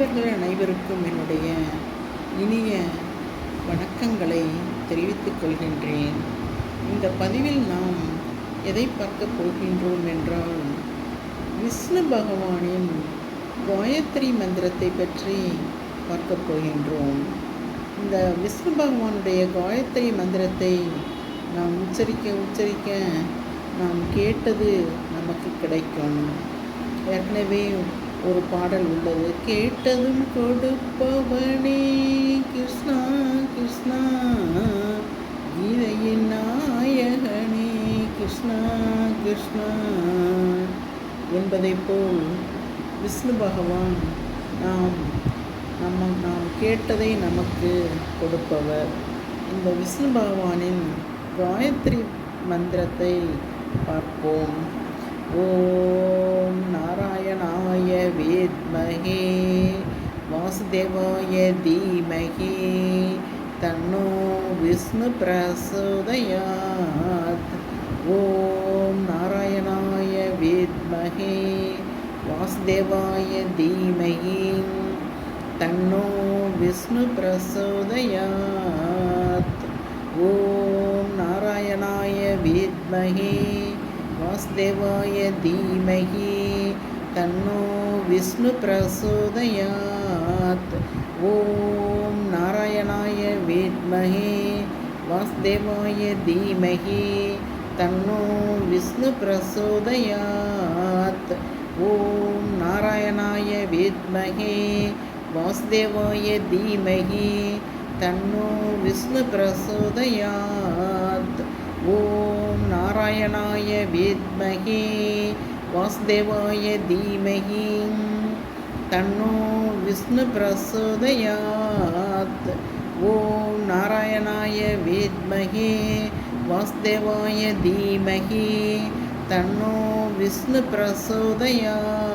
நண்பர்கள் அனைவருக்கும் என்னுடைய இனிய வணக்கங்களை தெரிவித்துக் கொள்கின்றேன். இந்த பதிவில் நாம் எதை பார்க்க போகின்றோம் என்றால் விஷ்ணு பகவானின் காயத்ரி மந்திரத்தை பற்றி பார்க்க போகின்றோம். இந்த விஷ்ணு பகவானுடைய காயத்ரி மந்திரத்தை நாம் உச்சரிக்க உச்சரிக்க நாம் கேட்டது நமக்கு கிடைக்கும். ஏற்கனவே ஒரு பாடல் உள்ளது. கேட்டதும் கொடுப்பவனே கிருஷ்ணா கிருஷ்ணா கீதையின் நாயகனே கிருஷ்ணா கிருஷ்ணா என்பதைப் போல் விஷ்ணு பகவான் நாம் நம்ம நாம் கேட்டதை நமக்கு கொடுப்பவர். இந்த விஷ்ணு பகவானின் காயத்ரி மந்திரத்தை பார்ப்போம். ஓ हे वासुदेवाय धीमहि तन्नो विष्णुप्रसोदयात्। ॐ नारायणाय विद्महे वासुदेवाय धीमहि तन्नो विष्णुप्रसोदयात्। ॐ नारायणाय विद्महे वासुदेवाय धीमहि तन्नो विष्णुप्रसोदयात् ॐ नारायणाय विद्महे वासुदेवाय धीमहि तन्नो विष्णुप्रसोदयात् ॐ नारायणाय विद्महे वासुदेवाय धीमहि तन्नो विष्णुप्रसोदयात् ॐ नारायणाय विद्महे வாசுதேவாய தீமகி தன்னோ விஷ்ணு பிரசோதயாத். ஓம் நாராயணாய வேத்மகே வாசுதேவாய தீமகி தன்னோ விஷ்ணு பிரசோதயாத்.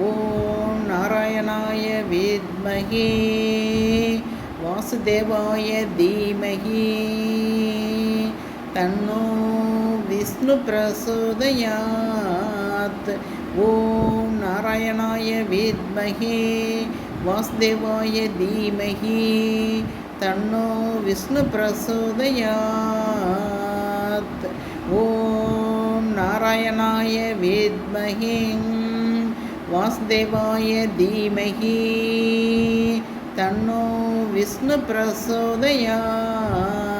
ஓம் நாராயணாய வேத்மகே வாசுதேவாய தீமகி தன்னோ विष्णुप्रसोदयात् ॐ नारायणाय विद्महे वासुदेवाय धीमहि तन्नो विष्णुप्रसोदयात् ॐ नारायणाय विद्महे वासुदेवाय धीमहि तन्नो विष्णुप्रसोदयात्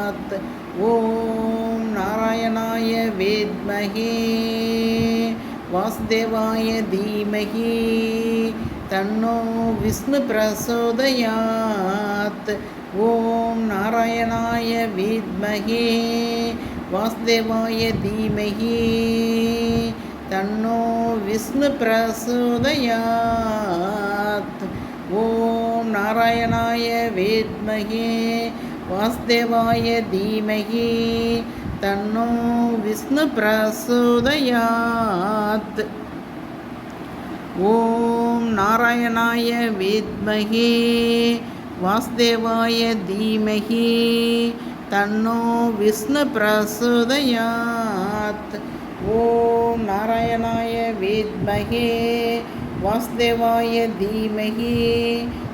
தன்னோ ஓம் நாராயணாய வேத்மகே. வாசுதேவாய தீமகி. தன்னோ விஷ்ணு பிரசோதயாத். ஓம் நாராயணாய வித்மகே. வாசுதேவாய தீமகி. தன்னோ விஷ்ணு பிரசோதயாத். ஓம் நாராயணாய வேத்மகே. வாசுதேவாய தீமகி தன்னோ விஷ்ணு பிரசோதயாத் ஓம் நாராயணாய வித்மகி வாசுதேவாய தீமகி தன்னோ விஷ்ணு பிரசோதயாத் ஓம் நாராயணாய வித்மகி வாசுதேவாய தீமகி